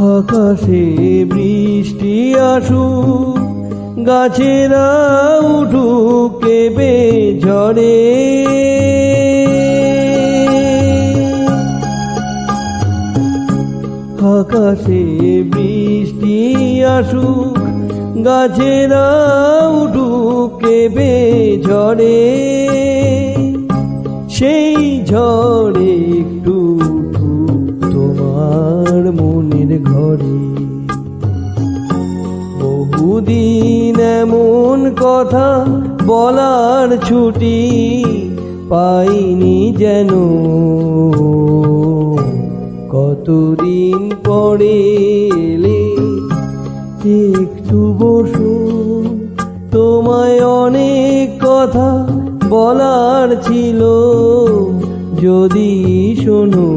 আকাশে বৃষ্টি আসুক, গাছেরা উঠুক কেবে ঝড়ে। আকাশে বৃষ্টি আসুক, গাছেরা উঠুক কেবে ঝড়ে। সেই ঝড়ে বহুদিন এমন কথা বলার ছুটি পাইনি যেন। কতদিন পরে একটু বসো, তোমায় অনেক কথা বলার ছিল, যদি শোনো।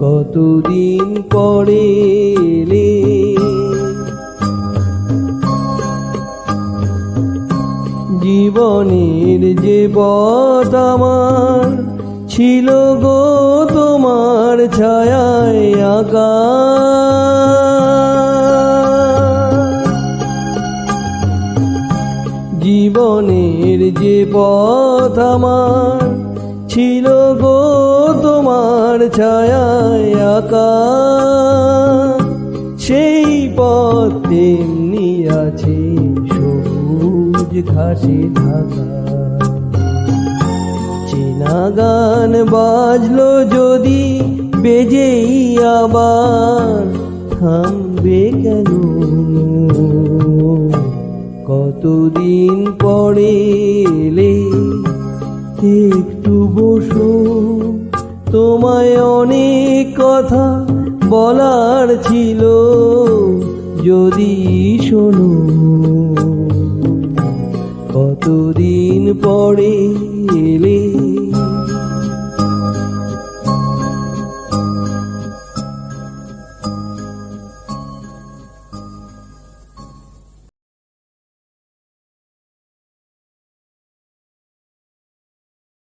কতদিন পরে জীবনের যে পথ আমার ছিল গো তোমার ছায়ায় আঁকা। জীবনের যে পথ আমার ছিল গো তোমার ছায়ায় আঁকা। সেই পথ তেমনি আছে সবুজ ঘাসে ঢাকা চেনা গান বাজলো যদি, বেজেই আবার থামবে কেন? কতদিন পরে এলে একটু বসো। তোমায় অনেক কথা বলার ছিল, যদি শোনো। এলে